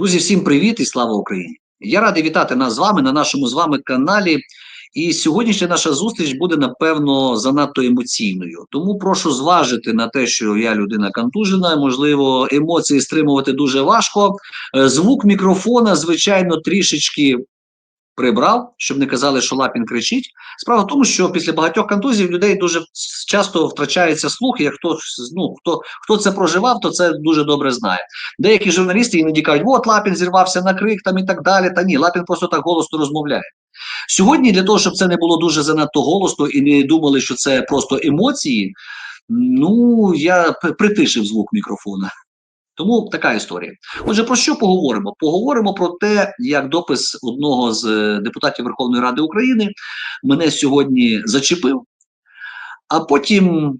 Друзі, всім привіт і слава Україні! Я радий вітати нас з вами на нашому з вами каналі. І сьогоднішня наша зустріч буде напевно занадто емоційною. Тому прошу зважити на те, що я людина контужена, можливо, емоції стримувати дуже важко. Е, Звук мікрофона, звичайно, трішечки прибрав, щоб не казали, що Лапін кричить. Справа в тому, що після багатьох контузій людей дуже часто втрачається слух. Як хто ну хто хто це проживав, то це дуже добре знає. Деякі журналісти іноді кажуть, от Лапін зірвався на крик там і так далі. Та ні, Лапін просто так голосно розмовляє. Сьогодні для того, щоб це не було дуже занадто голосно і не думали, що це просто емоції. Ну я притишив звук мікрофона. Тому така історія. Отже, про що поговоримо? Поговоримо про те, як допис одного з е, депутатів Верховної Ради України мене сьогодні зачепив, а потім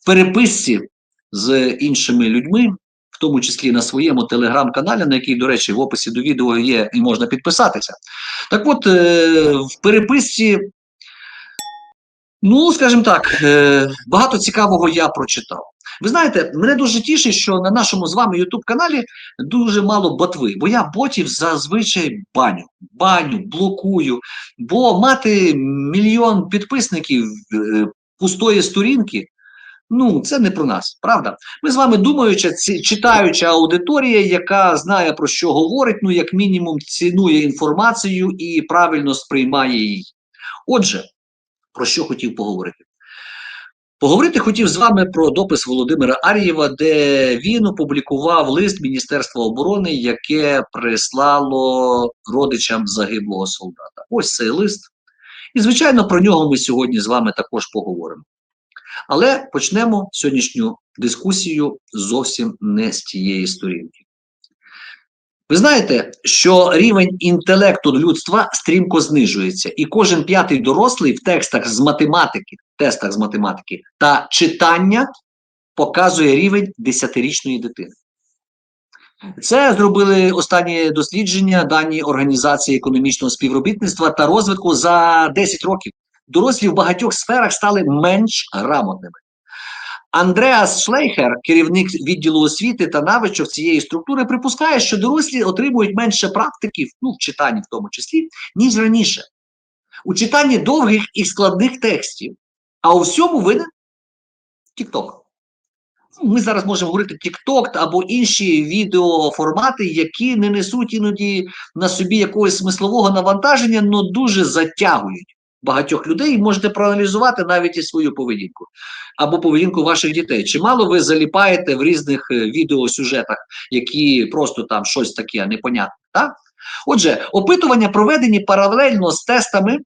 в переписці з іншими людьми, в тому числі на своєму телеграм-каналі, на який, до речі, в описі до відео є і можна підписатися. Так от, е, в переписці, ну, скажімо так, е, багато цікавого я прочитав. Ви знаєте, мене дуже тішить, що на нашому з вами youtube каналі дуже мало ботви, бо я ботів зазвичай баню, баню, блокую. Бо мати мільйон підписників е, пустої сторінки. Ну, це не про нас, правда? Ми з вами думаюча, читаюча аудиторія, яка знає про що говорить, ну, як мінімум, цінує інформацію і правильно сприймає її. Отже, про що хотів поговорити? Поговорити хотів з вами про допис Володимира Ар'єва, де він опублікував лист Міністерства оборони, яке прислало родичам загиблого солдата. Ось цей лист. І, звичайно, про нього ми сьогодні з вами також поговоримо. Але почнемо сьогоднішню дискусію зовсім не з тієї сторінки. Ви знаєте, що рівень інтелекту людства стрімко знижується, і кожен п'ятий дорослий в текстах з математики, тестах з математики та читання показує рівень десятирічної дитини. Це зробили останні дослідження дані Організації економічного співробітництва та розвитку за 10 років. Дорослі в багатьох сферах стали менш грамотними. Андреас Шлейхер, керівник відділу освіти та навичок цієї структури, припускає, що дорослі отримують менше практики, ну в читанні в тому числі, ніж раніше. У читанні довгих і складних текстів, а у всьому винен TikTok. Ми зараз можемо говорити TikTok або інші відеоформати, які не несуть іноді на собі якогось смислового навантаження, але дуже затягують багатьох людей, можете проаналізувати навіть і свою поведінку або поведінку ваших дітей. Чимало ви заліпаєте в різних е, відеосюжетах, які просто там щось таке непонятне. Так? Отже, опитування проведені паралельно з тестами.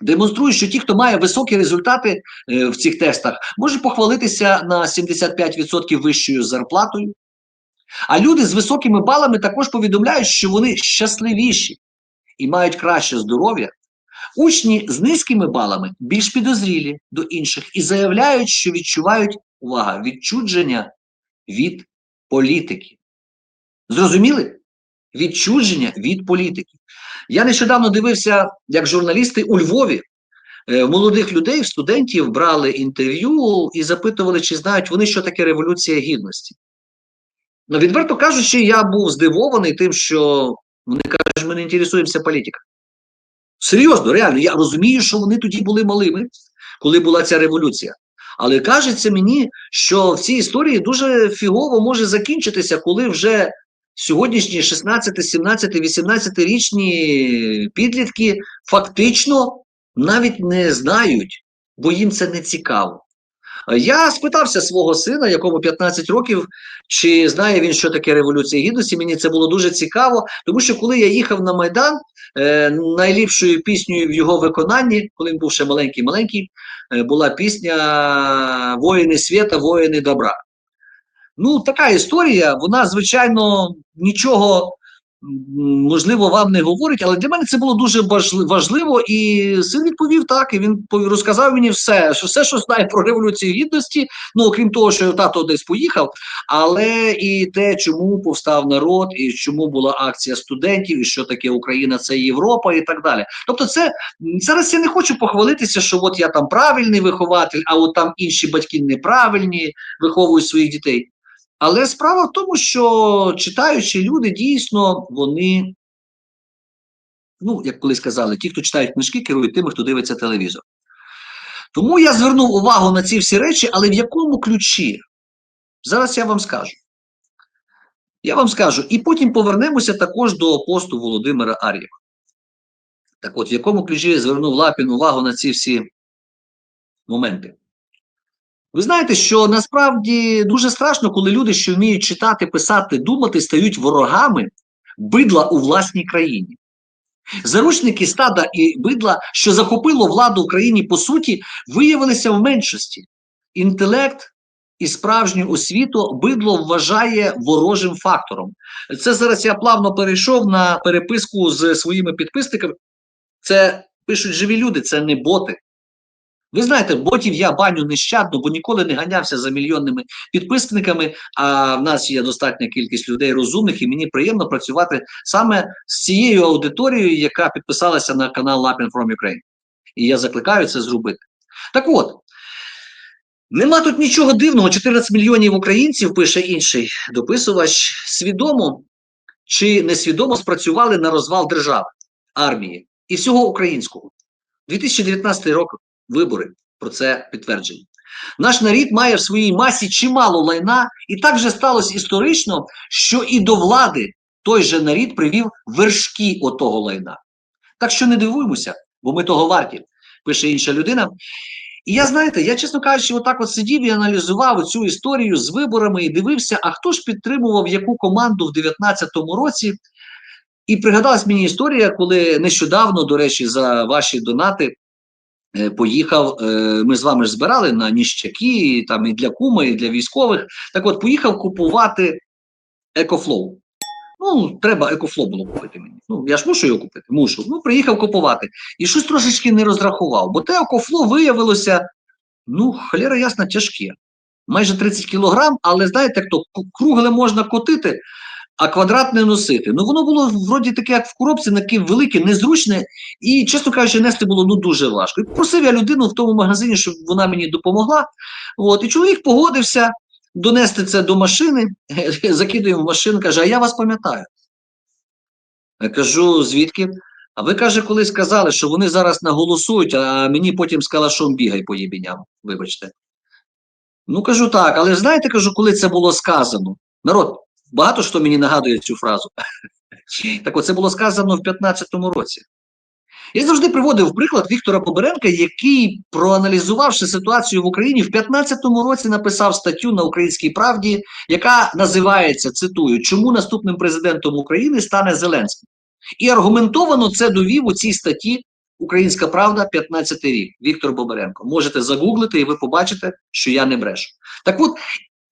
Демонструють, що ті, хто має високі результати е, в цих тестах, може похвалитися на 75% вищою зарплатою. А люди з високими балами також повідомляють, що вони щасливіші і мають краще здоров'я Учні з низькими балами більш підозрілі до інших і заявляють, що відчувають увага, відчудження від політики. Зрозуміли? Відчудження від політики. Я нещодавно дивився, як журналісти у Львові е, молодих людей, студентів брали інтерв'ю і запитували, чи знають вони, що таке Революція Гідності. Ну, відверто кажучи, я був здивований тим, що вони кажуть, ми не інтересуємося політикою. Серйозно, реально, я розумію, що вони тоді були малими, коли була ця революція. Але кажеться мені, що в цій історії дуже фігово може закінчитися, коли вже сьогоднішні 16, 17, 18 річні підлітки фактично навіть не знають, бо їм це не цікаво. Я спитався свого сина, якому 15 років, чи знає він, що таке Революція Гідності. Мені це було дуже цікаво, тому що коли я їхав на Майдан, е, найліпшою піснею в його виконанні, коли він був ще маленький-маленький, е, була пісня Воїни свята, воїни добра. Ну, така історія, вона, звичайно, нічого можливо, вам не говорить, але для мене це було дуже важливо, і син відповів так. І він розказав мені все, що все, що знає про революцію гідності. Ну окрім того, що тато десь поїхав, але і те, чому повстав народ, і чому була акція студентів, і що таке Україна, це Європа, і так далі. Тобто, це зараз я не хочу похвалитися, що от я там правильний вихователь, а от там інші батьки неправильні виховують своїх дітей. Але справа в тому, що читаючі люди дійсно вони, ну, як колись казали, ті, хто читають книжки, керують тими, хто дивиться телевізор. Тому я звернув увагу на ці всі речі, але в якому ключі? Зараз я вам скажу. Я вам скажу, і потім повернемося також до посту Володимира Ар'єва. Так от, в якому ключі я звернув Лапін увагу на ці всі моменти? Ви знаєте, що насправді дуже страшно, коли люди, що вміють читати, писати, думати, стають ворогами бидла у власній країні. Заручники стада і бидла, що захопило владу в країні, по суті, виявилися в меншості. Інтелект і справжню освіту бидло вважає ворожим фактором. Це зараз я плавно перейшов на переписку з своїми підписниками. Це пишуть живі люди, це не боти. Ви знаєте, ботів я баню нещадно, бо ніколи не ганявся за мільйонними підписниками. А в нас є достатня кількість людей розумних, і мені приємно працювати саме з цією аудиторією, яка підписалася на канал Lapin from Ukraine. І я закликаю це зробити. Так от, нема тут нічого дивного. 14 мільйонів українців, пише інший дописувач, свідомо чи несвідомо спрацювали на розвал держави, армії і всього українського. 2019 рік вибори про це підтверджені. Наш нарід має в своїй масі чимало лайна, і так вже сталося історично, що і до влади той же нарід привів вершки отого лайна. Так що не дивуємося, бо ми того варті, пише інша людина. І я знаєте, я, чесно кажучи, отак от сидів і аналізував цю історію з виборами і дивився, а хто ж підтримував яку команду в 2019 році. І пригадалась мені історія, коли нещодавно, до речі, за ваші донати поїхав. Е, ми з вами ж збирали на ніщаки, там і для кума, і для військових. Так от поїхав купувати екофлоу. Ну, треба екофлоу було купити мені. Ну, я ж мушу його купити, мушу. Ну, приїхав купувати. І щось трошечки не розрахував, бо те екофлоу виявилося, ну, холера ясна, тяжке. Майже 30 кілограм, але знаєте, хто кругле можна котити, а квадрат не носити. Ну, воно було вроді таке, як в коробці, таке велике, незручне, і, чесно кажучи, нести було ну дуже важко. І просив я людину в тому магазині, щоб вона мені допомогла. От, і чоловік погодився донести це до машини, закидуємо в машину, каже, а я вас пам'ятаю. Я кажу, звідки? А ви, каже, колись казали, що вони зараз наголосують, а мені потім з калашом бігай по єбіням, вибачте. Ну, кажу так, але знаєте, кажу, коли це було сказано? Народ, багато хто мені нагадує цю фразу. Так от, це було сказано в 15-му році. Я завжди приводив приклад Віктора Поберенка, який, проаналізувавши ситуацію в Україні, в 15-му році написав статтю на Українській правді, яка називається цитую: Чому наступним президентом України стане Зеленський? І аргументовано це довів у цій статті Українська Правда, 15 рік. Віктор Боберенко. Можете загуглити, і ви побачите, що я не брешу. Так от.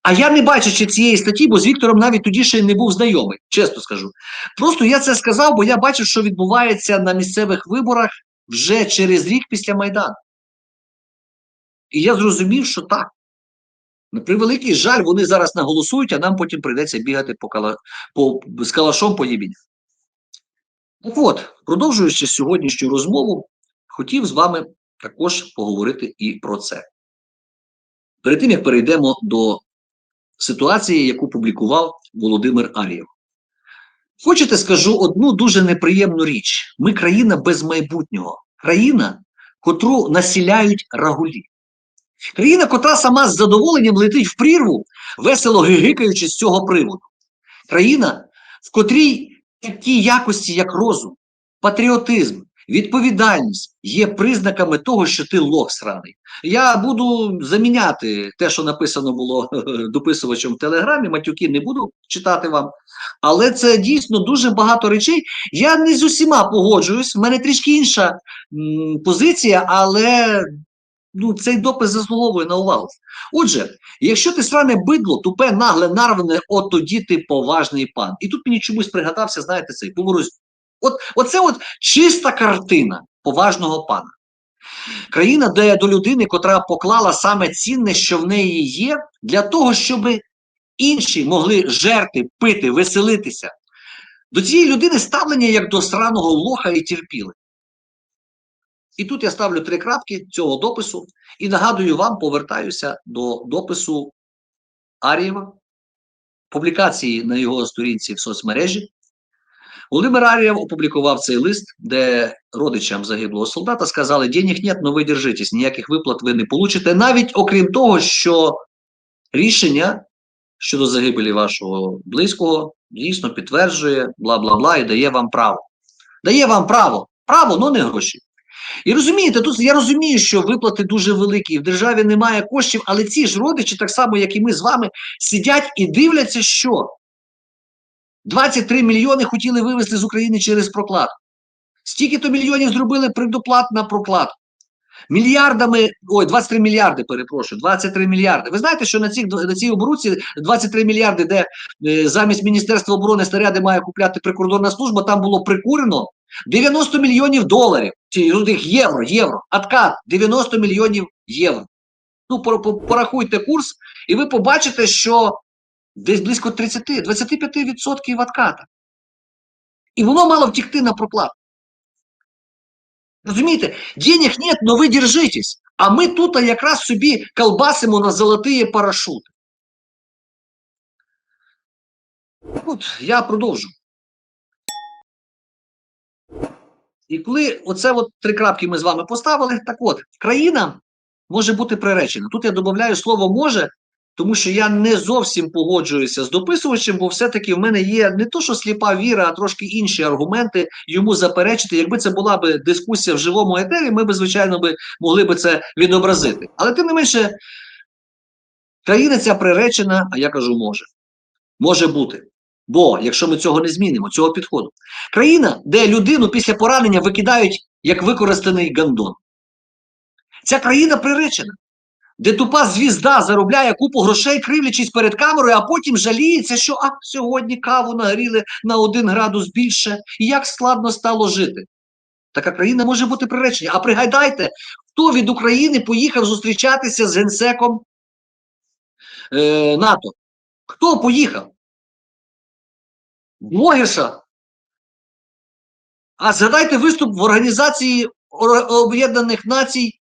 А я не бачачи цієї статті, бо з Віктором навіть тоді ще не був знайомий, чесно скажу. Просто я це сказав, бо я бачив, що відбувається на місцевих виборах вже через рік після Майдану. І я зрозумів, що так. На превеликий жаль, вони зараз наголосують, а нам потім прийдеться бігати по кала... по... з калашом по їбінь. Так от, продовжуючи сьогоднішню розмову, хотів з вами також поговорити і про це. Перед тим, як перейдемо до ситуації, яку публікував Володимир Ар'єв. Хочете, скажу одну дуже неприємну річ: ми країна без майбутнього, країна, котру насіляють рагулі. Країна, котра сама з задоволенням летить в прірву, весело гигикаючи з цього приводу. Країна, в котрій такі якості, як розум, патріотизм, відповідальність є признаками того, що ти лох сраний. Я буду заміняти те, що написано було дописувачем в Телеграмі, матюки не буду читати вам. Але це дійсно дуже багато речей. Я не з усіма погоджуюсь, в мене трішки інша м, позиція, але ну, цей допис заслуговує на увагу. Отже, якщо ти сране бидло, тупе, нагле, нарване, от тоді ти поважний пан. І тут мені чомусь пригадався, знаєте, цей поворот. От, Оце от чиста картина поважного пана. Країна, де до людини, котра поклала саме цінне, що в неї є, для того, щоб інші могли жерти, пити, веселитися. До цієї людини ставлення як до сраного лоха і терпіли. І тут я ставлю три крапки цього допису і нагадую вам, повертаюся до допису Арієва, публікації на його сторінці в соцмережі. Володимир Арієв опублікував цей лист, де родичам загиблого солдата сказали: денег нет, но ви держитесь, ніяких виплат ви не получите. Навіть окрім того, що рішення щодо загибелі вашого близького дійсно підтверджує бла бла бла і дає вам право. Дає вам право, право, але не гроші. І розумієте, тут я розумію, що виплати дуже великі, і в державі немає коштів, але ці ж родичі, так само, як і ми з вами, сидять і дивляться, що 23 мільйони хотіли вивезти з України через прокладку. Стільки то мільйонів зробили предоплат на прокладку. Мільярдами, ой, 23 мільярди, перепрошую, 23 мільярди. Ви знаєте, що на цих на цій оборудці 23 мільярди, де е, замість Міністерства оборони снаряди має купляти прикордонна служба, там було прикурено 90 мільйонів доларів, чи ну, євро, євро, откат 90 мільйонів євро. Ну, пор- пор- порахуйте курс, і ви побачите, що десь близько 30-25% отката. І воно мало втікти на проплату. Розумієте, денег нет, но ви держитесь. А ми тут якраз собі колбасимо на золоті парашути. От, я продовжу. І коли оце от три крапки ми з вами поставили, так от, країна може бути приречена. Тут я додаю слово може, тому що я не зовсім погоджуюся з дописувачем, бо все-таки в мене є не то, що сліпа віра, а трошки інші аргументи йому заперечити. Якби це була би дискусія в живому етері, ми б, звичайно, би могли би це відобразити. Але тим не менше, країна ця приречена, а я кажу, може. Може бути. Бо якщо ми цього не змінимо, цього підходу. Країна, де людину після поранення викидають як використаний гандон. Ця країна приречена де тупа звізда заробляє купу грошей, кривлячись перед камерою, а потім жаліється, що а сьогодні каву нагріли на один градус більше, і як складно стало жити. Така країна може бути приречена. А пригадайте, хто від України поїхав зустрічатися з генсеком е, НАТО? Хто поїхав? Блогерша. А згадайте виступ в Організації Об'єднаних Націй.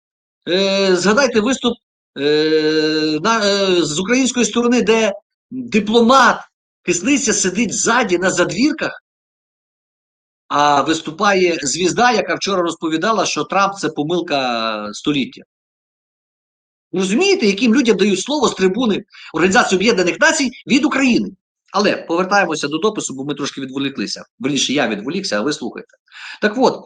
Е, згадайте виступ е, на, е, з української сторони, де дипломат Кисниця сидить ззаді на задвірках, а виступає звізда, яка вчора розповідала, що Трамп це помилка століття. Розумієте, яким людям дають слово з трибуни Організації Об'єднаних Націй від України? Але повертаємося до допису, бо ми трошки відволіклися. Верніше, я відволікся, а ви слухайте. Так от,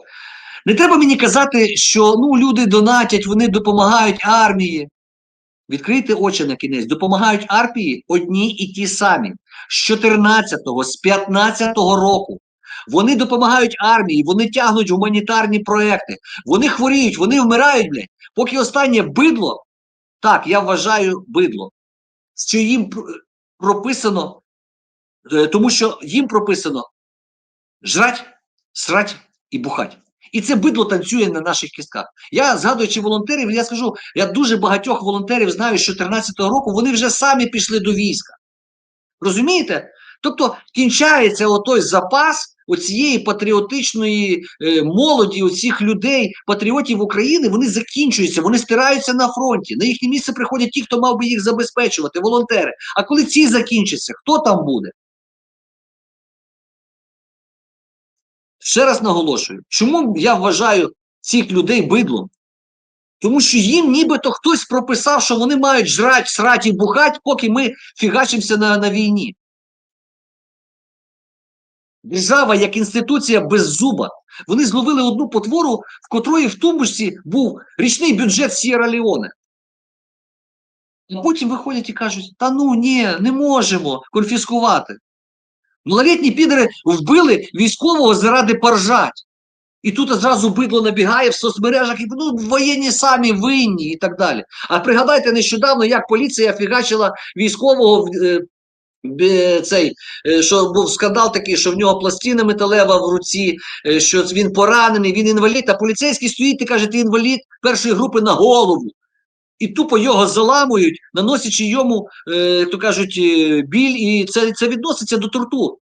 не треба мені казати, що ну, люди донатять, вони допомагають армії. Відкрийте очі на кінець, допомагають армії одні і ті самі. З 14-го, з 15-го року. Вони допомагають армії, вони тягнуть гуманітарні проекти, вони хворіють, вони вмирають, блядь. Поки останнє бидло, так, я вважаю бидло, що їм прописано, е, тому що їм прописано жрать, срать і бухать. І це бидло танцює на наших кістках. Я згадуючи волонтерів, я скажу, я дуже багатьох волонтерів знаю з 14-го року, вони вже самі пішли до війська. Розумієте? Тобто кінчається отой запас оцієї патріотичної е, молоді, оцих людей, патріотів України, вони закінчуються, вони стираються на фронті. На їхнє місце приходять ті, хто мав би їх забезпечувати, волонтери. А коли ці закінчаться, хто там буде? Ще раз наголошую, чому я вважаю цих людей бидлом? Тому що їм нібито хтось прописав, що вони мають жрать, срать і бухать, поки ми фігачимося на, на війні. Держава як інституція без зуба. Вони зловили одну потвору, в котрої в тумбочці був річний бюджет Сєра Леоне. А потім виходять і кажуть: та ну ні, не можемо конфіскувати. Малолітні підери вбили військового заради поржать. І тут зразу бидло набігає в соцмережах, і ну, воєнні самі винні і так далі. А пригадайте нещодавно, як поліція фігачила військового е, цей, е, що був скандал такий, що в нього пластина металева в руці, е, що він поранений, він інвалід, а поліцейський стоїть і каже, ти інвалід першої групи на голову. І тупо його заламують, наносячи йому, е, як то кажуть, е, біль, і це, це відноситься до тортур.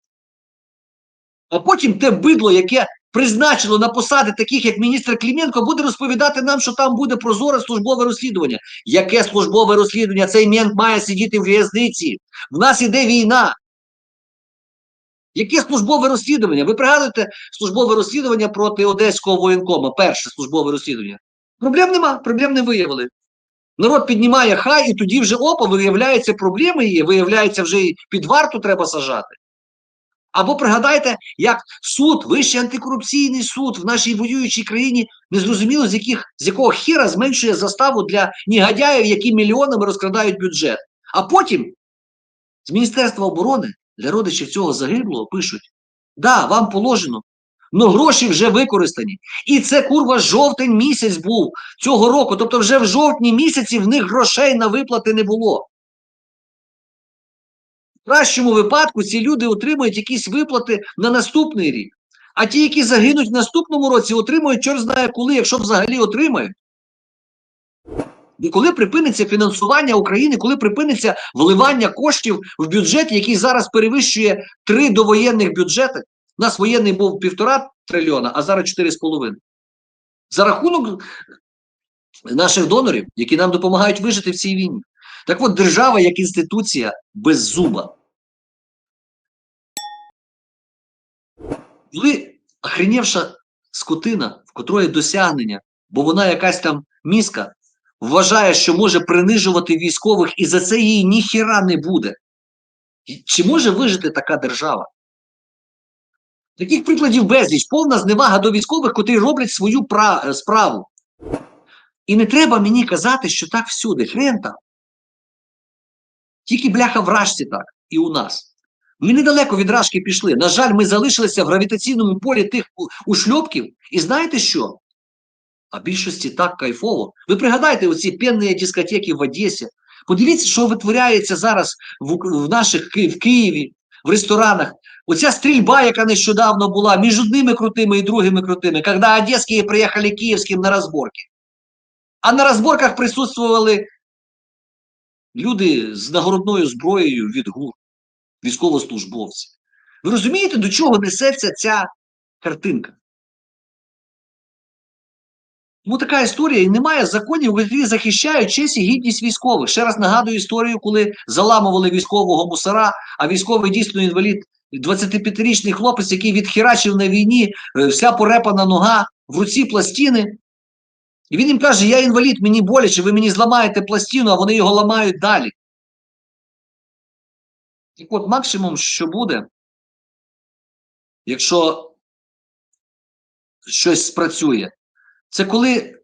А потім те бидло, яке призначило на посади таких, як міністр Кліменко, буде розповідати нам, що там буде прозоре службове розслідування. Яке службове розслідування? Цей мент має сидіти в в'язниці. В нас іде війна. Яке службове розслідування? Ви пригадуєте службове розслідування проти одеського воєнкома? Перше службове розслідування. Проблем нема, проблем не виявили. Народ піднімає хай, і тоді вже опа, виявляється, проблеми є, виявляється, вже і під варту треба сажати. Або пригадайте, як суд, вищий антикорупційний суд в нашій воюючій країні незрозуміло з яких з якого хіра зменшує заставу для негодяїв, які мільйонами розкрадають бюджет. А потім з Міністерства оборони для родичів цього загиблого пишуть: да, вам положено, але гроші вже використані. І це курва жовтень місяць був цього року. Тобто, вже в жовтні місяці в них грошей на виплати не було. В кращому випадку ці люди отримують якісь виплати на наступний рік. А ті, які загинуть в наступному році, отримують чорт знає коли, якщо взагалі отримають. І коли припиниться фінансування України, коли припиниться вливання коштів в бюджет, який зараз перевищує три довоєнних бюджети, у нас воєнний був півтора трильйона, а зараз чотири з половиною. За рахунок наших донорів, які нам допомагають вижити в цій війні. Так от держава як інституція без зуба. Коли охренівша скотина, в котрої досягнення, бо вона якась там мізка, вважає, що може принижувати військових, і за це їй ніхіра не буде. Чи може вижити така держава? Таких прикладів безліч, повна зневага до військових, котрі роблять свою пра- справу. І не треба мені казати, що так всюди. Хрен там. Тільки бляха вражці так, і у нас. Ми недалеко від рашки пішли. На жаль, ми залишилися в гравітаційному полі тих ушльопків. І знаєте що? А більшості так кайфово. Ви пригадайте оці пенні дискотеки в Одесі. Подивіться, що витворяється зараз в, в наших в Києві, в ресторанах. Оця стрільба, яка нещодавно була між одними крутими і другими крутими, коли одеські приїхали київським на розборки. А на розборках присутствували люди з нагородною зброєю від ГУР, військовослужбовці. Ви розумієте, до чого несеться ця картинка? Тому така історія, і немає законів, які захищають честь і гідність військових. Ще раз нагадую історію, коли заламували військового мусора, а військовий дійсно інвалід, 25-річний хлопець, який відхерачив на війні, е, вся порепана нога, в руці пластини. І він їм каже: Я інвалід, мені боляче, ви мені зламаєте пластину, а вони його ламають далі. Так от максимум, що буде, якщо щось спрацює, це коли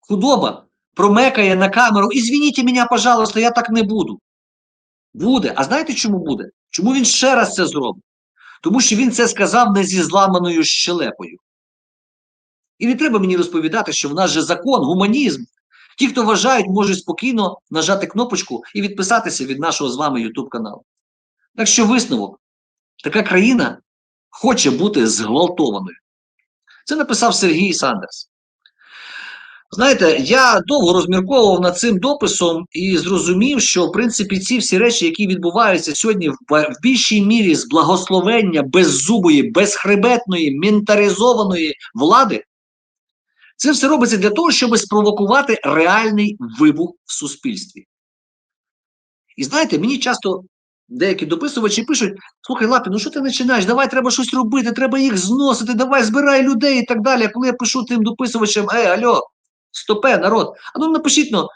худоба промекає на камеру, «Ізвініть мене, пожалуйста, я так не буду. Буде. А знаєте, чому буде? Чому він ще раз це зробить? Тому що він це сказав не зі зламаною щелепою. І не треба мені розповідати, що в нас же закон, гуманізм. Ті, хто вважають, можуть спокійно нажати кнопочку і відписатися від нашого з вами YouTube каналу. Так що висновок: така країна хоче бути зґвалтованою. Це написав Сергій Сандерс. Знаєте, я довго розмірковував над цим дописом і зрозумів, що в принципі ці всі речі, які відбуваються сьогодні в, більшій мірі з благословення беззубої, безхребетної, ментаризованої влади, це все робиться для того, щоб спровокувати реальний вибух в суспільстві. І знаєте, мені часто деякі дописувачі пишуть: слухай, Лапі, ну що ти починаєш? Давай треба щось робити, треба їх зносити, давай збирай людей і так далі. Коли я пишу тим дописувачам, е, альо, стопе, народ, а ну напишіть ну,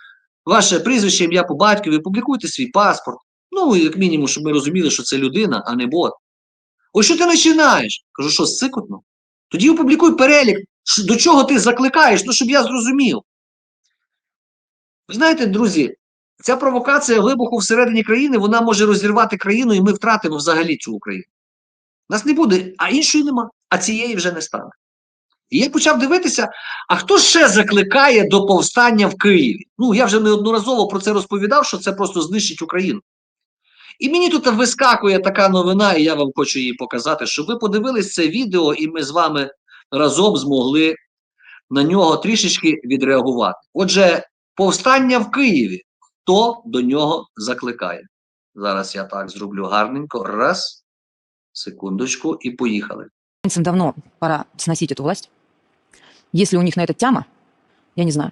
ваше прізвище, ім'я по батькові, публікуйте свій паспорт. Ну, як мінімум, щоб ми розуміли, що це людина, а не бот. Ось що ти починаєш? Кажу, що сикотно? Тоді опублікуй перелік, до чого ти закликаєш, ну щоб я зрозумів. Ви знаєте, друзі, ця провокація вибуху всередині країни, вона може розірвати країну, і ми втратимо взагалі цю Україну. Нас не буде, а іншої нема, а цієї вже не стане. І я почав дивитися, а хто ще закликає до повстання в Києві? Ну, я вже неодноразово про це розповідав, що це просто знищить Україну. І мені тут вискакує така новина, і я вам хочу її показати, щоб ви подивились це відео, і ми з вами разом змогли на нього трішечки відреагувати. Отже, повстання в Києві Хто до нього закликає? Зараз я так зроблю гарненько. Раз, секундочку, і поїхали. Украинцам давно пора сносить эту власть. Если у них на это тяма, я не знаю.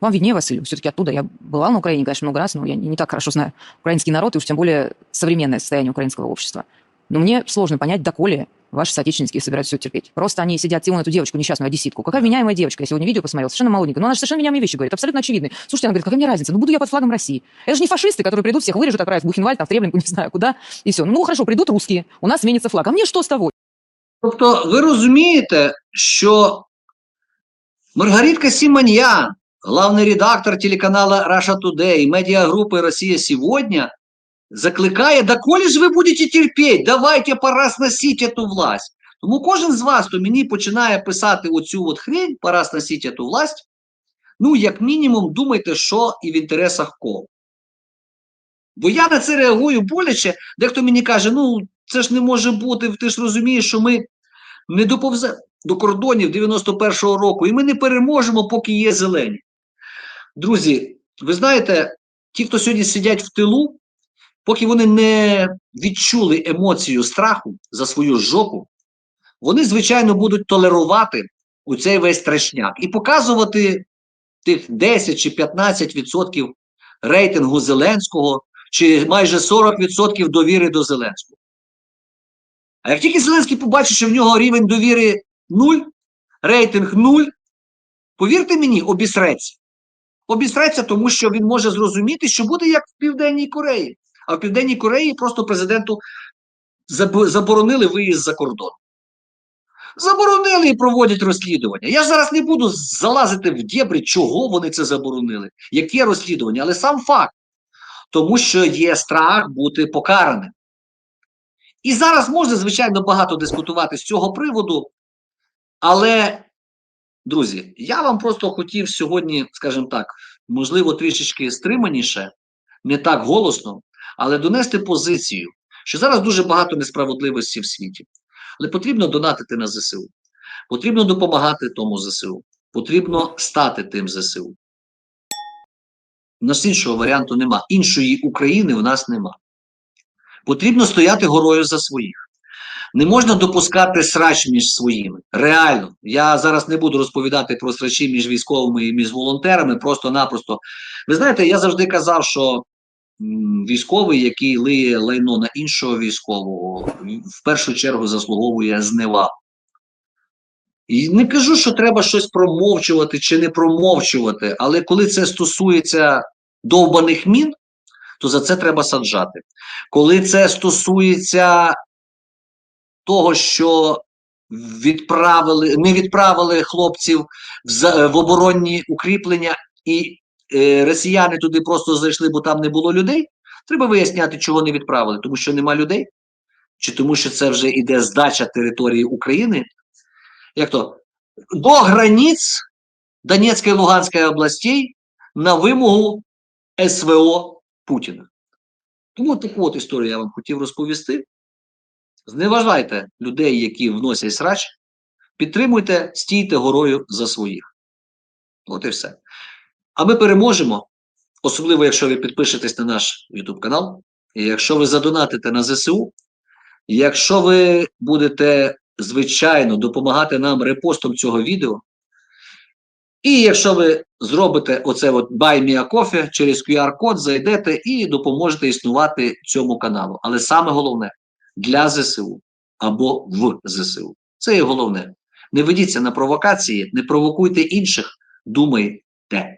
Вам виднее, Василий, все-таки оттуда. Я была на Украине, конечно, много раз, но я не не так хорошо знаю украинский народ и уж тем более современное состояние украинского общества. Но мне сложно понять, доколе ваши соотечественники собираются все терпеть. Просто они сидят, и вон эту девочку, несчастную одесситку. Какая вменяемая девочка. Я сегодня видео посмотрела, совершенно молоденькая. Но она же совершенно вменяемые вещи говорит, абсолютно очевидные. Слушайте, она говорит, какая мне разница? Ну, буду я под флагом России. Это же не фашисты, которые придут, всех вырежут, отправят в Бухенвальд, там, в Треблинку, не знаю куда, и все. Ну, хорошо, придут русские, у нас сменится флаг. А мне что с того? Тобто, ви розумієте, що Маргаритка Симоньян, главний редактор телеканала Russia Today, медіагрупи Росія Сьогодні, закликає, да коли ж ви будете терпіти, давайте пора сносити эту власть. Тому кожен з вас, хто мені починає писати оцю от хрень, пора сносити эту власть, ну, як мінімум, думайте, що і в інтересах кого. Бо я на це реагую боляче. Дехто мені каже, ну це ж не може бути, ти ж розумієш, що ми не доповземо до кордонів 91-го року, і ми не переможемо, поки є зелені. Друзі, ви знаєте, ті, хто сьогодні сидять в тилу, поки вони не відчули емоцію страху за свою жопу, вони, звичайно, будуть толерувати у цей весь страшняк і показувати тих 10 чи 15% рейтингу Зеленського, чи майже 40% довіри до Зеленського. А як тільки Зеленський побачить, що в нього рівень довіри 0, рейтинг 0, повірте мені, обісреться. Обісреться, тому що він може зрозуміти, що буде як в Південній Кореї. А в Південній Кореї просто президенту заборонили виїзд за кордон. Заборонили і проводять розслідування. Я зараз не буду залазити в дєбрі, чого вони це заборонили, яке розслідування, але сам факт. Тому що є страх бути покараним. І зараз можна, звичайно, багато дискутувати з цього приводу, але, друзі, я вам просто хотів сьогодні, скажімо так, можливо, трішечки стриманіше, не так голосно, але донести позицію, що зараз дуже багато несправедливості в світі. Але потрібно донатити на ЗСУ. Потрібно допомагати тому ЗСУ. Потрібно стати тим ЗСУ. У нас іншого варіанту нема. Іншої України в нас нема. Потрібно стояти горою за своїх. Не можна допускати срач між своїми. Реально, я зараз не буду розповідати про срачі між військовими і між волонтерами. Просто-напросто. Ви знаєте, я завжди казав, що військовий, який лиє лайно на іншого військового, в першу чергу заслуговує зневагу. І не кажу, що треба щось промовчувати чи не промовчувати, але коли це стосується довбаних мін, то за це треба саджати. Коли це стосується того, що відправили, не відправили хлопців в, в оборонні укріплення, і е, росіяни туди просто зайшли, бо там не було людей, треба виясняти, чого не відправили, тому що нема людей, чи тому, що це вже іде здача території України. Як то? До границь Донецької і Луганської областей на вимогу СВО Путіна. Тому таку от історію я вам хотів розповісти. Зневажайте людей, які вносять срач, підтримуйте, стійте горою за своїх. От і все. А ми переможемо, особливо, якщо ви підпишетесь на наш YouTube канал, і якщо ви задонатите на ЗСУ, і якщо ви будете, звичайно, допомагати нам репостом цього відео, і якщо ви зробите оце от Buy Me a Coffee через QR-код, зайдете і допоможете існувати цьому каналу. Але саме головне для ЗСУ або в ЗСУ. Це є головне. Не ведіться на провокації, не провокуйте інших, думайте.